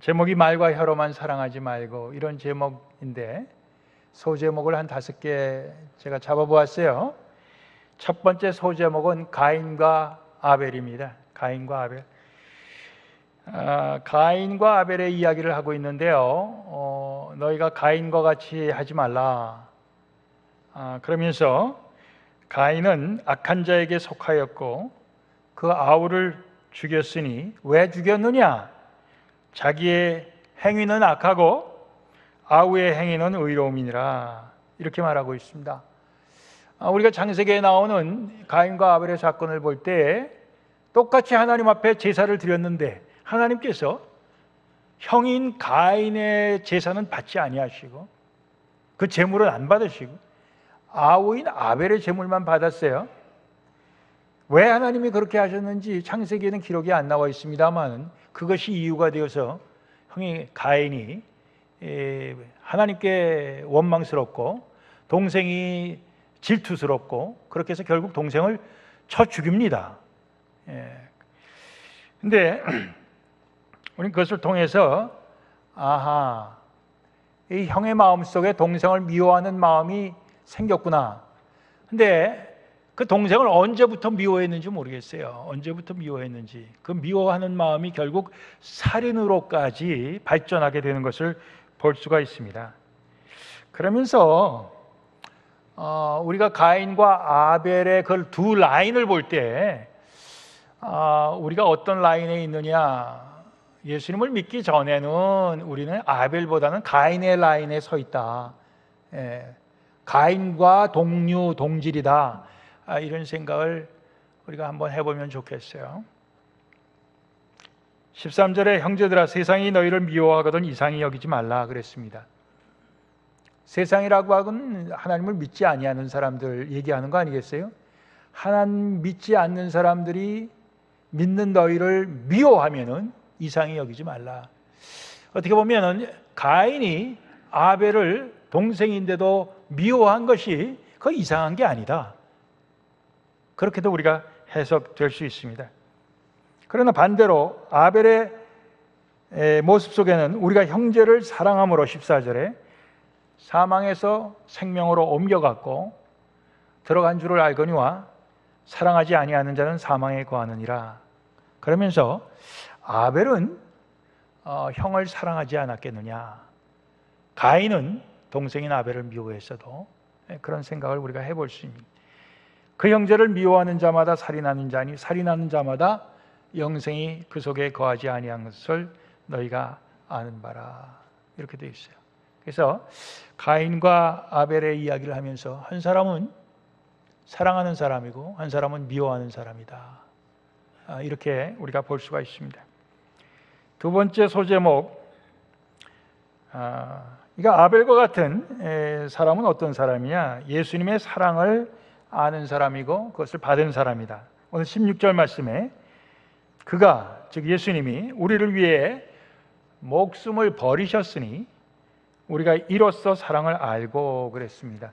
제목이 말과 혀로만 사랑하지 말고 이런 제목인데 소제목을 한 다섯 개 제가 잡아보았어요. 첫 번째 소제목은 가인과 아벨입니다. 가인과 아벨. 아, 가인과 아벨의 이야기를 하고 있는데요. 어, 너희가 가인과 같이 하지 말라. 아, 그러면서 가인은 악한 자에게 속하였고 그 아우를 죽였으니 왜 죽였느냐? 자기의 행위는 악하고 아우의 행위는 의로움이니라 이렇게 말하고 있습니다. 아, 우리가 창세기에 나오는 가인과 아벨의 사건을 볼 때 똑같이 하나님 앞에 제사를 드렸는데 하나님께서 형인 가인의 제사는 받지 아니하시고 그 제물은 안 받으시고 아우인 아벨의 제물만 받았어요. 왜 하나님이 그렇게 하셨는지 창세기에는 기록이 안 나와 있습니다만 그것이 이유가 되어서 형이 가인이 하나님께 원망스럽고 동생이 질투스럽고 그렇게 해서 결국 동생을 쳐 죽입니다. 예. 근데 우리는 그것을 통해서 아하 이 형의 마음 속에 동생을 미워하는 마음이 생겼구나. 근데 그 동생을 언제부터 미워했는지 모르겠어요. 언제부터 미워했는지. 그 미워하는 마음이 결국 살인으로까지 발전하게 되는 것을 볼 수가 있습니다. 그러면서 어, 우리가 가인과 아벨의 그 두 라인을 볼때 어, 우리가 어떤 라인에 있느냐 예수님을 믿기 전에는 우리는 아벨보다는 가인의 라인에 서 있다. 예, 가인과 동류 동질이다. 아, 이런 생각을 우리가 한번 해보면 좋겠어요. 13절에 형제들아 세상이 너희를 미워하거든 이상히 여기지 말라 그랬습니다. 세상이라고 하고는 하나님을 믿지 아니하는 사람들 얘기하는 거 아니겠어요? 하나님 믿지 않는 사람들이 믿는 너희를 미워하면은 이상히 여기지 말라. 어떻게 보면은 가인이 아벨을 동생인데도 미워한 것이 그 이상한 게 아니다. 그렇게도 우리가 해석될 수 있습니다. 그러나 반대로 아벨의 모습 속에는 우리가 형제를 사랑함으로 14절에 사망에서 생명으로 옮겨갔고 들어간 줄을 알거니와 사랑하지 아니하는 자는 사망에 거하느니라. 그러면서 아벨은 어, 형을 사랑하지 않았겠느냐. 가인은 동생인 아벨을 미워했어도 그런 생각을 우리가 해볼 수 있습니다. 그 형제를 미워하는 자마다 살인하는 자니 살인하는 자마다 영생이 그 속에 거하지 아니한 것을 너희가 아는 바라 이렇게 되어 있어요. 그래서 가인과 아벨의 이야기를 하면서 한 사람은 사랑하는 사람이고 한 사람은 미워하는 사람이다. 아, 이렇게 우리가 볼 수가 있습니다. 두 번째 소제목, 아, 이거 아벨과 같은 사람은 어떤 사람이냐? 예수님의 사랑을 아는 사람이고 그것을 받은 사람이다. 오늘 16절 말씀에 그가 즉 예수님이 우리를 위해 목숨을 버리셨으니 우리가 이로써 사랑을 알고 그랬습니다.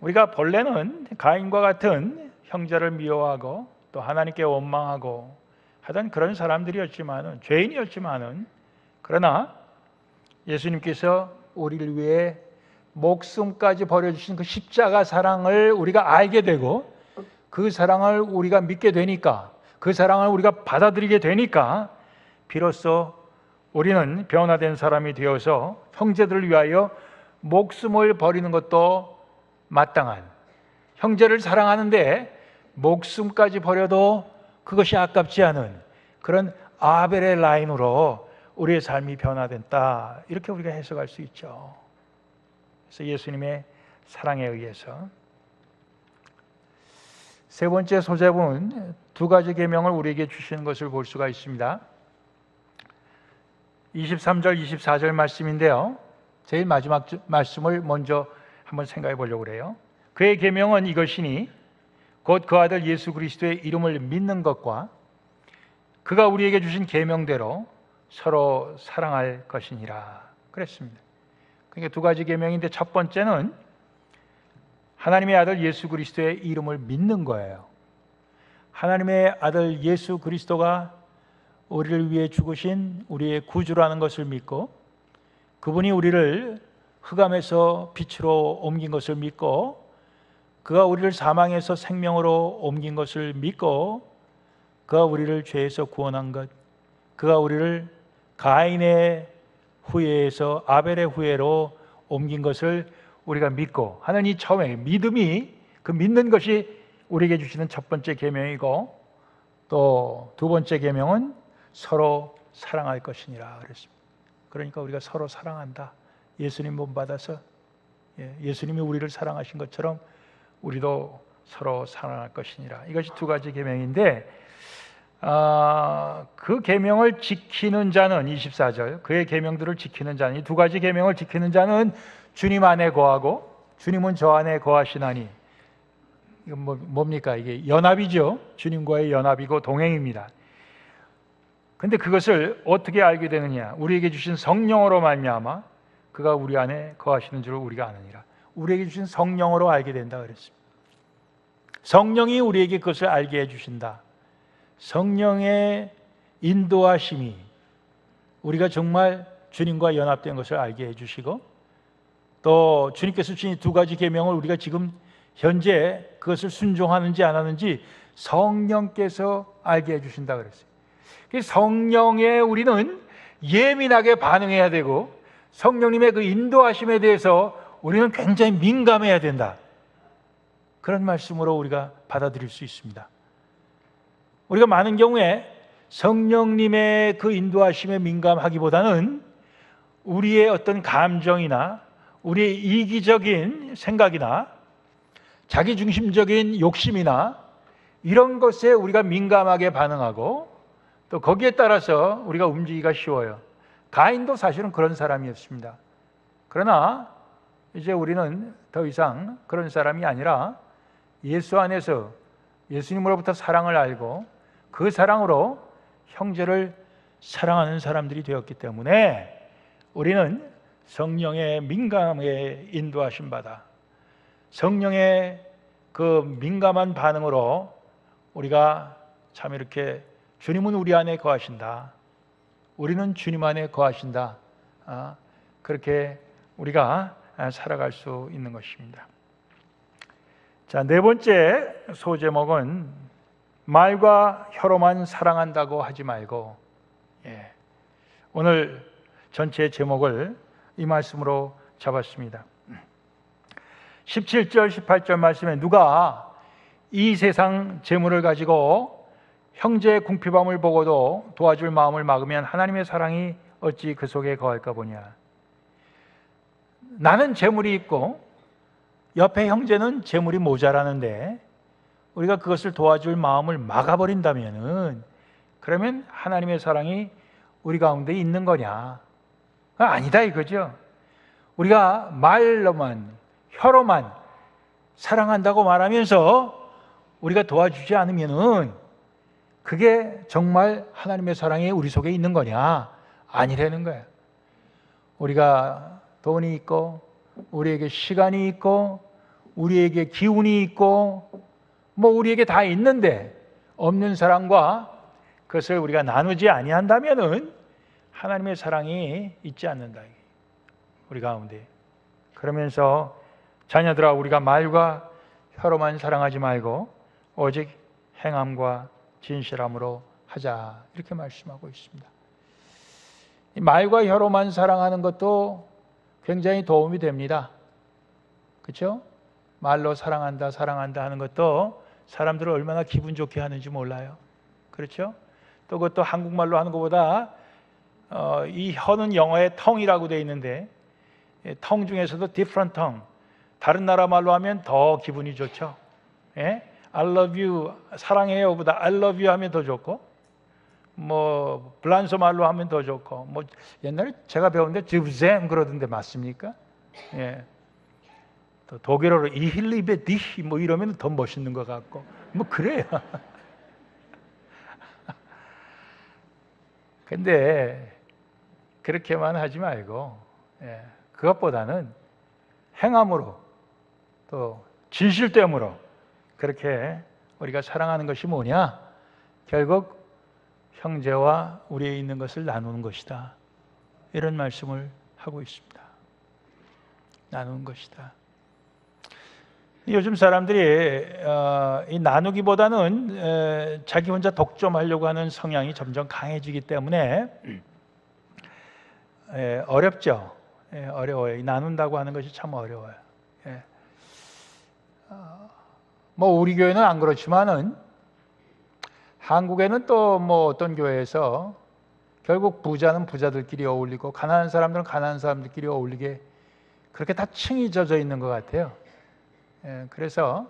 우리가 본래는 가인과 같은 형제를 미워하고 또 하나님께 원망하고 하던 그런 사람들이었지만은 죄인이었지만은 그러나 예수님께서 우리를 위해 목숨까지 버려주신 그 십자가 사랑을 우리가 알게 되고 그 사랑을 우리가 믿게 되니까 그 사랑을 우리가 받아들이게 되니까 비로소 우리는 변화된 사람이 되어서 형제들을 위하여 목숨을 버리는 것도 마땅한 형제를 사랑하는데 목숨까지 버려도 그것이 아깝지 않은 그런 아벨의 라인으로 우리의 삶이 변화된다. 이렇게 우리가 해석할 수 있죠. 그래서 예수님의 사랑에 의해서 세 번째 소재본 두 가지 계명을 우리에게 주시는 것을 볼 수가 있습니다. 23절, 24절 말씀인데요. 제일 마지막 말씀을 먼저 한번 생각해 보려고 그래요. 그의 계명은 이것이니 곧 그 아들 예수 그리스도의 이름을 믿는 것과 그가 우리에게 주신 계명대로 서로 사랑할 것이니라 그랬습니다. 그러니까 두 가지 계명인데 첫 번째는 하나님의 아들 예수 그리스도의 이름을 믿는 거예요. 하나님의 아들 예수 그리스도가 우리를 위해 죽으신 우리의 구주라는 것을 믿고 그분이 우리를 흑암에서 빛으로 옮긴 것을 믿고 그가 우리를 사망에서 생명으로 옮긴 것을 믿고 그가 우리를 죄에서 구원한 것 그가 우리를 가인의 후예에서 아벨의 후예로 옮긴 것을 우리가 믿고 하는 이 처음에 믿음이 그 믿는 것이 우리에게 주시는 첫 번째 계명이고 또 두 번째 계명은 서로 사랑할 것이니라 그랬습니다. 그러니까 우리가 서로 사랑한다. 예수님 못 받아서 예, 예수님이 우리를 사랑하신 것처럼 우리도 서로 사랑할 것이니라. 이것이 두 가지 계명인데 아, 그 계명을 지키는 자는 24절 그의 계명들을 지키는 자는 이 두 가지 계명을 지키는 자는 주님 안에 거하고 주님은 저 안에 거하시나니. 이건 뭐, 뭡니까? 이게 연합이죠? 주님과의 연합이고 동행입니다. 근데 그것을 어떻게 알게 되느냐? 우리에게 주신 성령으로 말미암아 그가 우리 안에 거하시는 줄을 우리가 아느니라. 우리에게 주신 성령으로 알게 된다 그랬습니다. 성령이 우리에게 그것을 알게 해주신다 성령의 인도하심이 우리가 정말 주님과 연합된 것을 알게 해주시고 또 주님께서 주신 두 가지 계명을 우리가 지금 현재 그것을 순종하는지 안 하는지 성령께서 알게 해주신다 그랬어요. 성령에 우리는 예민하게 반응해야 되고 성령님의 그 인도하심에 대해서 우리는 굉장히 민감해야 된다. 그런 말씀으로 우리가 받아들일 수 있습니다. 우리가 많은 경우에 성령님의 그 인도하심에 민감하기보다는 우리의 어떤 감정이나 우리의 이기적인 생각이나 자기중심적인 욕심이나 이런 것에 우리가 민감하게 반응하고 또 거기에 따라서 우리가 움직이기가 쉬워요. 가인도 사실은 그런 사람이었습니다. 그러나 이제 우리는 더 이상 그런 사람이 아니라 예수 안에서 예수님으로부터 사랑을 알고 그 사랑으로 형제를 사랑하는 사람들이 되었기 때문에 우리는 성령의 민감에 인도하신 바다. 성령의 그 민감한 반응으로 우리가 참 이렇게 주님은 우리 안에 거하신다. 우리는 주님 안에 거하신다. 아, 그렇게 우리가 살아갈 수 있는 것입니다. 자, 네 번째 소제목은 말과 혀로만 사랑한다고 하지 말고, 예. 오늘 전체 제목을 이 말씀으로 잡았습니다. 17절, 18절 말씀에 누가 이 세상 재물을 가지고 형제의 궁핍함을 보고도 도와줄 마음을 막으면 하나님의 사랑이 어찌 그 속에 거할까 보냐. 나는 재물이 있고 옆에 형제는 재물이 모자라는데 우리가 그것을 도와줄 마음을 막아버린다면은 그러면 하나님의 사랑이 우리 가운데 있는 거냐? 아니다 이거죠. 우리가 말로만 혀로만 사랑한다고 말하면서 우리가 도와주지 않으면은 그게 정말 하나님의 사랑이 우리 속에 있는 거냐? 아니라는 거야. 우리가 돈이 있고 우리에게 시간이 있고 우리에게 기운이 있고 뭐 우리에게 다 있는데 없는 사랑과 그것을 우리가 나누지 아니한다면은 하나님의 사랑이 있지 않는다. 우리 가운데. 그러면서 자녀들아 우리가 말과 혀로만 사랑하지 말고 오직 행함과 진실함으로 하자. 이렇게 말씀하고 있습니다. 말과 혀로만 사랑하는 것도 굉장히 도움이 됩니다. 그렇죠? 말로 사랑한다, 사랑한다 하는 것도 사람들을 얼마나 기분 좋게 하는지 몰라요. 그렇죠? 또 그것도 한국말로 하는 것보다 어, 이 혀는 영어의 텅이라고 되어 있는데 예, 텅 중에서도 different tongue 다른 나라 말로 하면 더 기분이 좋죠. 예? I love you 사랑해요보다 I love you 하면 더 좋고 뭐 블란소 말로 하면 더 좋고 뭐 옛날에 제가 배웠는데 즈브셈 그러던데 맞습니까? 예. 또 독일어로 이힐리베 디히 뭐 이러면 더 멋있는 것 같고 뭐 그래요. 근데 그렇게만 하지 말고 예, 그것보다는 행함으로 또 진실됨으로 그렇게 우리가 사랑하는 것이 뭐냐? 결국 형제와 우리에 있는 것을 나누는 것이다. 이런 말씀을 하고 있습니다. 나누는 것이다. 요즘 사람들이 어, 이 나누기보다는 에, 자기 혼자 독점하려고 하는 성향이 점점 강해지기 때문에 에, 어렵죠. 예, 어려워요. 이 나눈다고 하는 것이 참 어려워요. 예. 어, 뭐 우리 교회는 안 그렇지만은 한국에는 또 뭐 어떤 교회에서 결국 부자는 부자들끼리 어울리고 가난한 사람들은 가난한 사람들끼리 어울리게 그렇게 다 층이 져져 있는 것 같아요. 예, 그래서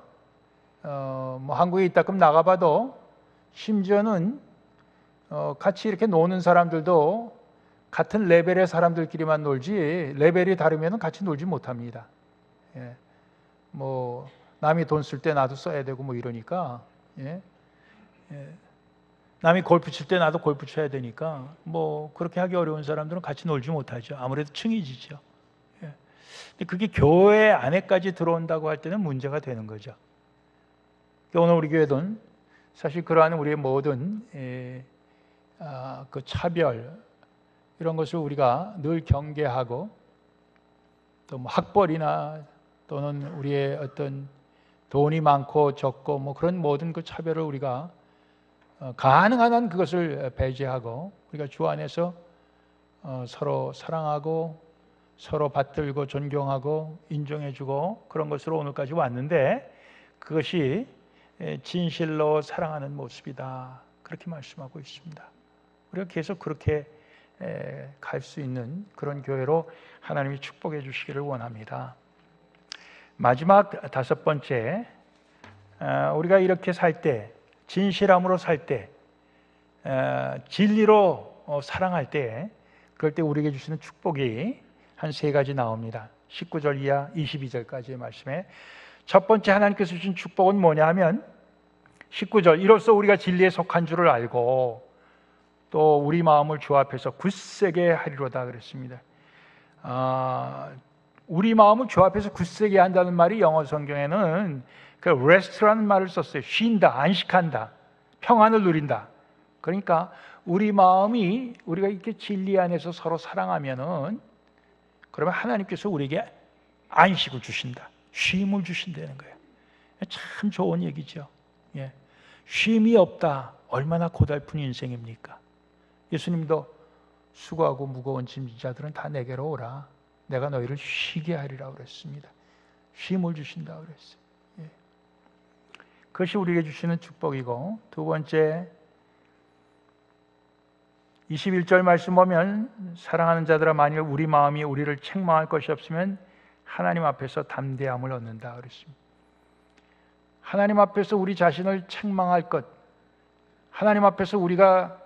어, 뭐 한국에 있다 금 나가봐도 심지어는 어, 같이 이렇게 노는 사람들도 같은 레벨의 사람들끼리만 놀지 레벨이 다르면 같이 놀지 못합니다. 예, 뭐 남이 돈 쓸 때 나도 써야 되고 뭐 이러니까 예, 예. 남이 골프 칠 때 나도 골프 쳐야 되니까 뭐 그렇게 하기 어려운 사람들은 같이 놀지 못하죠. 아무래도 층이 지죠. 그게 교회 안에까지 들어온다고 할 때는 문제가 되는 거죠. 오늘 우리 교회는 사실 그러한 우리의 모든 예, 아, 그 차별 이런 것을 우리가 늘 경계하고 또 뭐 학벌이나 또는 우리의 어떤 돈이 많고 적고 뭐 그런 모든 그 차별을 우리가 어, 가능한 한 그것을 배제하고 우리가 주 안에서 어, 서로 사랑하고 서로 받들고 존경하고 인정해주고 그런 것으로 오늘까지 왔는데 그것이 진실로 사랑하는 모습이다 그렇게 말씀하고 있습니다. 우리가 계속 그렇게 갈 수 있는 그런 교회로 하나님이 축복해 주시기를 원합니다. 마지막 다섯 번째, 어, 우리가 이렇게 살 때, 진실함으로 살 때, 어, 진리로 어, 사랑할 때, 그럴 때 우리에게 주시는 축복이 한 세 가지 나옵니다. 19절 이하 22절까지의 말씀에 첫 번째 하나님께서 주신 축복은 뭐냐 하면 19절 이로써 우리가 진리에 속한 줄을 알고 또 우리 마음을 주 앞에서 굳세게 하리로다 그랬습니다. 아, 우리 마음을 주 앞에서 굳세게 한다는 말이 영어 성경에는 그 rest라는 말을 썼어요. 쉰다, 안식한다, 평안을 누린다. 그러니까 우리 마음이 우리가 이렇게 진리 안에서 서로 사랑하면은 그러면 하나님께서 우리에게 안식을 주신다. 쉼을 주신다는 거예요. 참 좋은 얘기죠. 예. 쉼이 없다. 얼마나 고달픈 인생입니까? 예수님도 수고하고 무거운 짐자들은 다 내게로 오라. 내가 너희를 쉬게 하리라 그랬습니다. 쉼을 주신다 그랬어요. 예. 그것이 우리에게 주시는 축복이고 두 번째 21절 말씀 보면 사랑하는 자들아 만일 우리 마음이 우리를 책망할 것이 없으면 하나님 앞에서 담대함을 얻는다 그랬습니다. 하나님 앞에서 우리 자신을 책망할 것 하나님 앞에서 우리가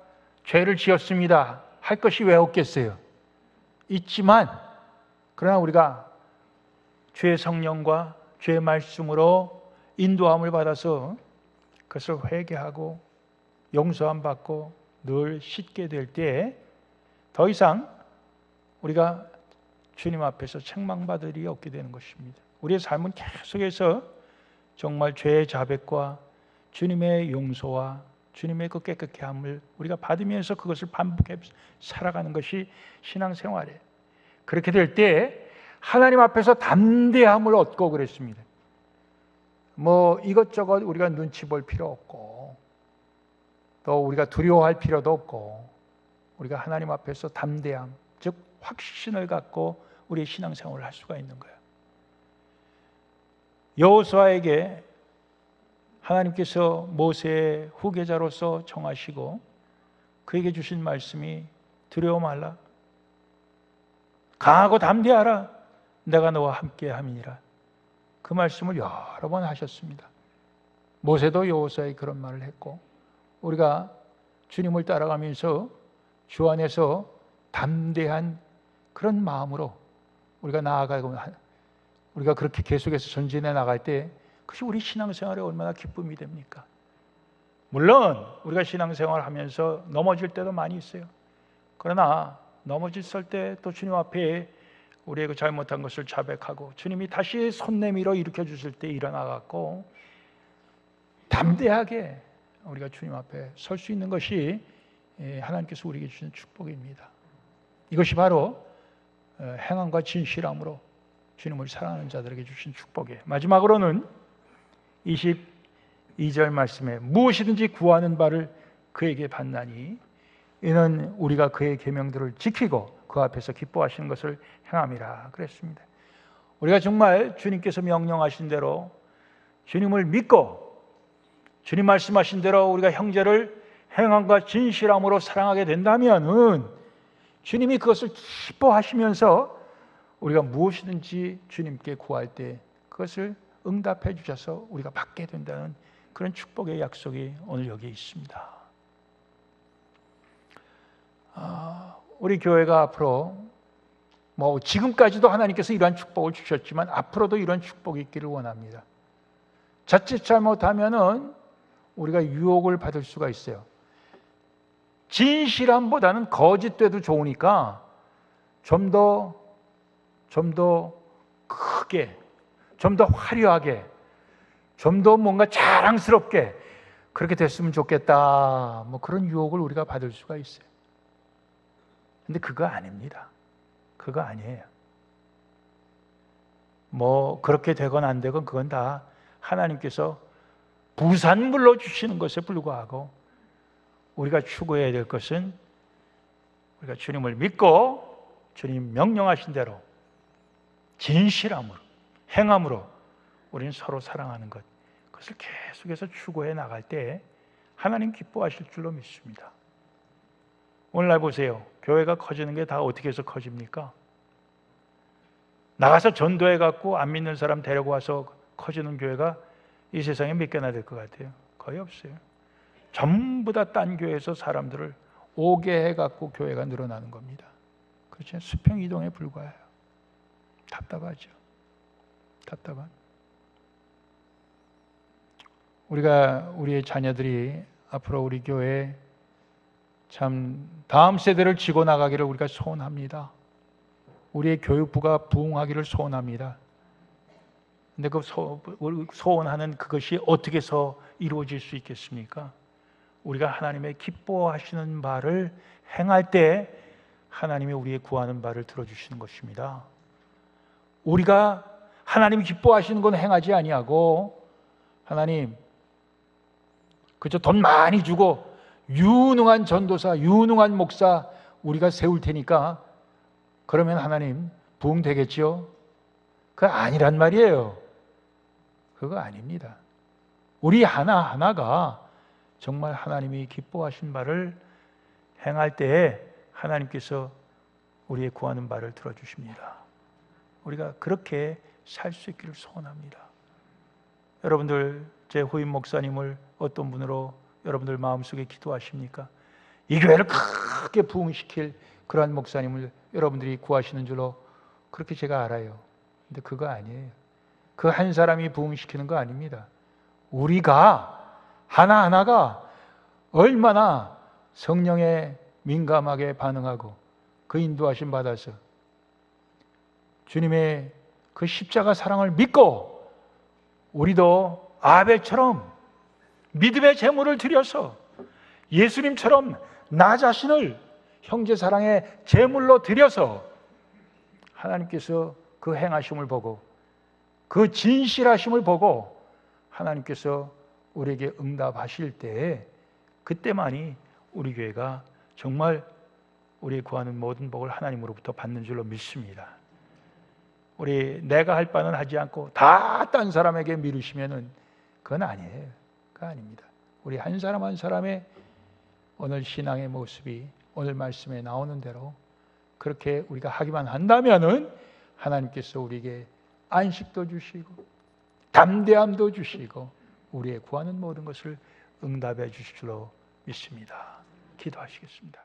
죄를 지었습니다. 할 것이 왜 없겠어요? 있지만 그러나 우리가 죄의 성령과 죄의 말씀으로 인도함을 받아서 그것을 회개하고 용서함 받고 늘 씻게 될때더 이상 우리가 주님 앞에서 책망받을 일이 없게 되는 것입니다. 우리의 삶은 계속해서 정말 죄의 자백과 주님의 용서와 주님의 그 깨끗게 함을 우리가 받으면서 그것을 반복해 살아가는 것이 신앙생활이에요. 그렇게 될 때 하나님 앞에서 담대함을 얻고 그랬습니다. 뭐 이것저것 우리가 눈치 볼 필요 없고 또 우리가 두려워할 필요도 없고 우리가 하나님 앞에서 담대함, 즉 확신을 갖고 우리의 신앙생활을 할 수가 있는 거예요. 여호수아에게 하나님께서 모세의 후계자로서 정하시고 그에게 주신 말씀이 두려워 말라. 강하고 담대하라. 내가 너와 함께 함이니라. 그 말씀을 여러 번 하셨습니다. 모세도 여호수아에 그런 말을 했고 우리가 주님을 따라가면서 주 안에서 담대한 그런 마음으로 우리가 나아가고 우리가 그렇게 계속해서 전진해 나갈 때 그것이 우리 신앙생활에 얼마나 기쁨이 됩니까? 물론 우리가 신앙생활을 하면서 넘어질 때도 많이 있어요. 그러나 넘어졌을 때또 주님 앞에 우리의 그 잘못한 것을 자백하고 주님이 다시 손 내밀어 일으켜 주실 때 일어나 갖고 담대하게 우리가 주님 앞에 설 수 있는 것이 예, 하나님께서 우리에게 주신 축복입니다. 이것이 바로 어, 행함과 진실함으로 주님을 사랑하는 자들에게 주신 축복이에요. 마지막으로는 22절 말씀에 무엇이든지 구하는 바를 그에게 받나니 이는 우리가 그의 계명들을 지키고 그 앞에서 기뻐하시는 것을 행함이라 그랬습니다. 우리가 정말 주님께서 명령하신 대로 주님을 믿고 주님 말씀하신 대로 우리가 형제를 행함과 진실함으로 사랑하게 된다면은 주님이 그것을 기뻐하시면서 우리가 무엇이든지 주님께 구할 때 그것을 응답해 주셔서 우리가 받게 된다는 그런 축복의 약속이 오늘 여기 있습니다. 아, 우리 교회가 앞으로 뭐 지금까지도 하나님께서 이러한 축복을 주셨지만 앞으로도 이런 축복이 있기를 원합니다. 자칫 잘못하면은 우리가 유혹을 받을 수가 있어요. 진실함보다는 거짓돼도 좋으니까 좀 더, 좀 더 크게, 좀 더 화려하게, 좀 더 뭔가 자랑스럽게 그렇게 됐으면 좋겠다. 뭐 그런 유혹을 우리가 받을 수가 있어요. 근데 그거 아닙니다. 그거 아니에요. 뭐 그렇게 되건 안 되건 그건 다 하나님께서 부산물로 주시는 것에 불과하고 우리가 추구해야 될 것은 우리가 주님을 믿고 주님 명령하신 대로 진실함으로 행함으로 우리는 서로 사랑하는 것 그것을 계속해서 추구해 나갈 때 하나님 기뻐하실 줄로 믿습니다. 오늘날 보세요. 교회가 커지는 게 다 어떻게 해서 커집니까? 나가서 전도해 갖고 안 믿는 사람 데리고 와서 커지는 교회가 이 세상에 몇 개나 될 것 같아요? 거의 없어요. 전부 다 딴 교회에서 사람들을 오게 해갖고 교회가 늘어나는 겁니다. 그렇죠? 수평 이동에 불과해요. 답답하죠. 답답한. 우리가 우리의 자녀들이 앞으로 우리 교회 참 다음 세대를 지고 나가기를 우리가 소원합니다. 우리의 교육부가 부흥하기를 소원합니다. 근데 그 소원하는 그것이 어떻게 해서 이루어질 수 있겠습니까? 우리가 하나님의 기뻐하시는 바를 행할 때 하나님이 우리의 구하는 바를 들어주시는 것입니다. 우리가 하나님이 기뻐하시는 건 행하지 아니하고 하나님 그저 돈 많이 주고 유능한 전도사, 유능한 목사 우리가 세울 테니까 그러면 하나님 부흥 되겠지요? 그 아니란 말이에요. 그거 아닙니다. 우리 하나하나가 정말 하나님이 기뻐하신 바를 행할 때에 하나님께서 우리의 구하는 바를 들어주십니다. 우리가 그렇게 살 수 있기를 소원합니다. 여러분들 제 후임 목사님을 어떤 분으로 여러분들 마음속에 기도하십니까? 이 교회를 크게 부흥시킬 그러한 목사님을 여러분들이 구하시는 줄로 그렇게 제가 알아요. 근데 그거 아니에요. 그 한 사람이 부흥시키는 거 아닙니다. 우리가 하나하나가 얼마나 성령에 민감하게 반응하고 그 인도하심 받아서 주님의 그 십자가 사랑을 믿고 우리도 아벨처럼 믿음의 제물을 드려서 예수님처럼 나 자신을 형제 사랑의 제물로 드려서 하나님께서 그 행하심을 보고 그 진실하심을 보고 하나님께서 우리에게 응답하실 때 그때만이 우리 교회가 정말 우리 구하는 모든 복을 하나님으로부터 받는 줄로 믿습니다. 우리 내가 할 바는 하지 않고 다 딴 사람에게 미루시면은 그건 아니에요. 그거 아닙니다. 우리 한 사람 한 사람의 오늘 신앙의 모습이 오늘 말씀에 나오는 대로 그렇게 우리가 하기만 한다면은 하나님께서 우리에게 안식도 주시고 담대함도 주시고 우리의 구하는 모든 것을 응답해 주실 줄로 믿습니다. 기도하시겠습니다.